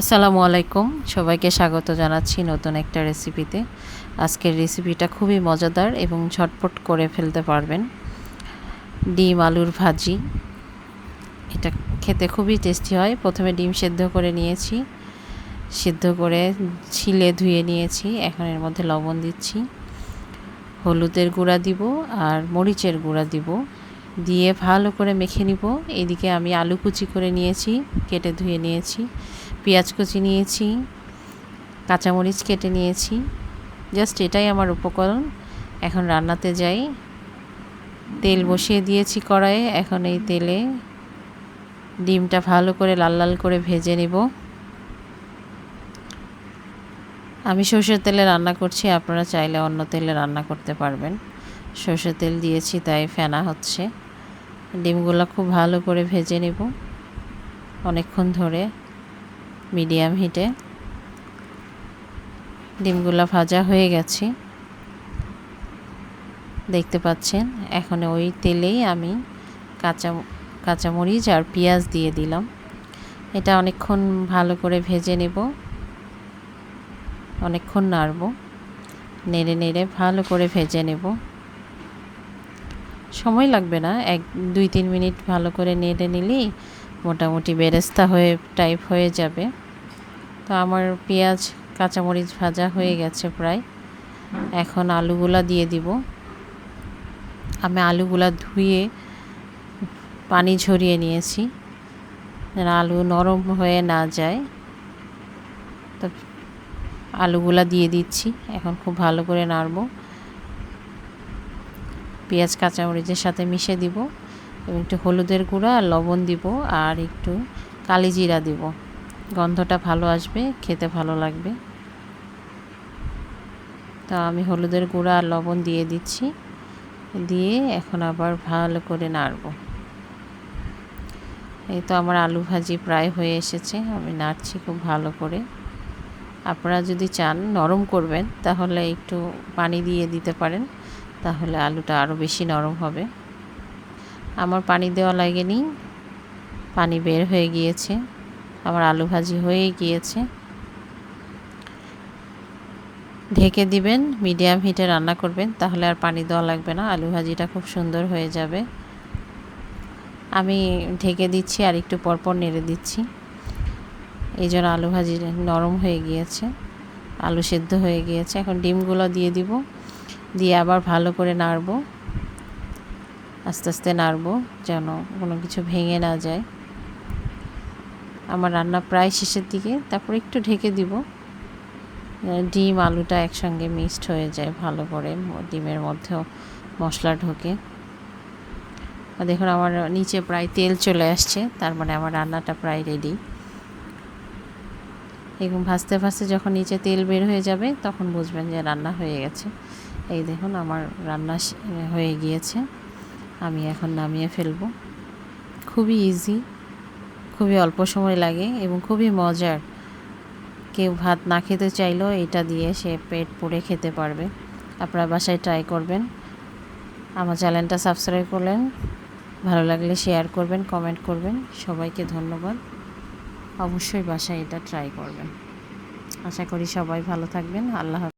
আসসালামু আলাইকুম। সবাইকে স্বাগত জানাচ্ছি নতুন একটা রেসিপিতে আজকের রেসিপিটা খুবই মজাদার এবং ঝটপট করে ফেলতে পারবেন। ডিম আলুর ভাজি। এটা খেতে খুবই টেস্টি হয়। প্রথমে ডিম সেদ্ধ করে নিয়েছি। সিদ্ধ করে ছিলে ধুয়ে নিয়েছি। এখন এর মধ্যে লবণ দিচ্ছি। হলুদের গুঁড়া দিব আর মরিচের গুঁড়া দিব। দিয়ে ভালো করে মেখে নিব। এদিকে আমি আলু কুচি করে নিয়েছি, কেটে ধুয়ে নিয়েছি, পেঁয়াজ কুচি নিয়েছি, কাঁচামরিচ কেটে নিয়েছি। জাস্ট এটাই আমার উপকরণ। এখন রান্নাতে যাই। তেল বসিয়ে দিয়েছি কড়াইয়ে। এখন এই তেলে ডিমটা ভালো করে লাল লাল করে ভেজে নেব। আমি সর্ষের তেলে রান্না করছি। আপনারা চাইলে অন্য তেলে রান্না করতে পারবেন। সর্ষের তেল দিয়েছি, তাই ফেনা হচ্ছে। ডিমগুলো খুব ভালো করে ভেজে নেব অনেকক্ষণ ধরে, মিডিয়াম হিটে। ডিমগুলো ভাজা হয়ে গেছে। দেখতে পাচ্ছেন, এখন ওই তেলেই আমি কাঁচা, কাঁচামরিচ আর পেঁয়াজ দিয়ে দিলাম। এটা অনেকক্ষণ ভালো করে ভেজে নেব, অনেকক্ষণ নাড়ব, নেড়ে নেড়ে ভালো করে ভেজে নেব। সময় লাগবে না। এক, দুই, তিন মিনিট ভালো করে নেড়ে নিলেই মোটামুটি বেরেস্তা হয়ে টাইপ হয়ে যাবে। তো আমার পেঁয়াজ, কাঁচামরিচ ভাজা হয়ে গেছে প্রায়। এখন আলুগুলা দিয়ে দিব। আমি আলুগুলা ধুয়ে পানি ঝরিয়ে নিয়েছি যেন আলু নরম হয়ে না যায়। তো আলুগুলা দিয়ে দিচ্ছি। এখন খুব ভালো করে নাড়বো। পেঁয়াজ, কাঁচামরিচের সাথে মিশে দিব এবং একটু হলুদের গুঁড়া আর লবণ দিব আর একটু কালি জিরা দিব। গন্ধটা ভালো আসবে, খেতে ভালো লাগবে। তা আমি হলুদের গুঁড়া আর লবণ দিয়ে দিচ্ছি। দিয়ে এখন আবার ভালো করে নাড়ব। এই তো আমার আলু ভাজি প্রায় হয়ে এসেছে, আমি নাড়ছি খুব ভালো করে। আপনারা যদি চান নরম করবেন, তাহলে একটু পানি দিয়ে দিতে পারেন। তাহলে আলুটা আরও বেশি নরম হবে। আমার পানি দেওয়া লাগেনি। পানি বের হয়ে গিয়েছে। আমার আলু ভাজি হয়ে গিয়েছে। ঢেকে দিবেন, মিডিয়াম হিটে রান্না করবেন, তাহলে আর পানি দেওয়া লাগবে না। আলু ভাজিটা খুব সুন্দর হয়ে যাবে। আমি ঢেকে দিচ্ছি আর একটু পরপর নেড়ে দিচ্ছি। এই জন্য আলু ভাজি নরম হয়ে গিয়েছে। আলু সেদ্ধ হয়ে গিয়েছে। এখন ডিমগুলো দিয়ে দিব। দিয়ে আবার ভালো করে নাড়ব। আস্তে আস্তে নাড়ব যেন কোনো কিছু ভেঙে না যায়। আমার রান্না প্রায় শেষের দিকে, তারপর একটু ঢেকে দিব। ডিম, আলুটা একসঙ্গে মিক্সড হয়ে যায় ভালো করে ডিমের মধ্যেও মশলা ঢোকে। দেখুন আমার নিচে প্রায় তেল চলে আসছে, তার মানে আমার রান্নাটা প্রায় রেডি এবং ভাজতে ভাজতে যখন নিচে তেল বের হয়ে যাবে, তখন বুঝবেন যে রান্না হয়ে গেছে। এই দেখুন আমার রান্না হয়ে গিয়েছে। আমি এখন নামিয়ে ফেলব। খুবই ইজি খুবই অল্প সময় লাগে এবং খুবই মজার। কেউ ভাত না খেতে চাইলেও এটা দিয়ে সে পেট পুড়ে খেতে পারবে। আপনারা বাসায় ট্রাই করবেন। আমার চ্যানেলটা সাবস্ক্রাইব করলেন। ভালো লাগলে শেয়ার করবেন কমেন্ট করবেন। সবাইকে ধন্যবাদ। অবশ্যই বাসায় এটা ট্রাই করবেন। আশা করি সবাই ভালো থাকবেন। আল্লাহ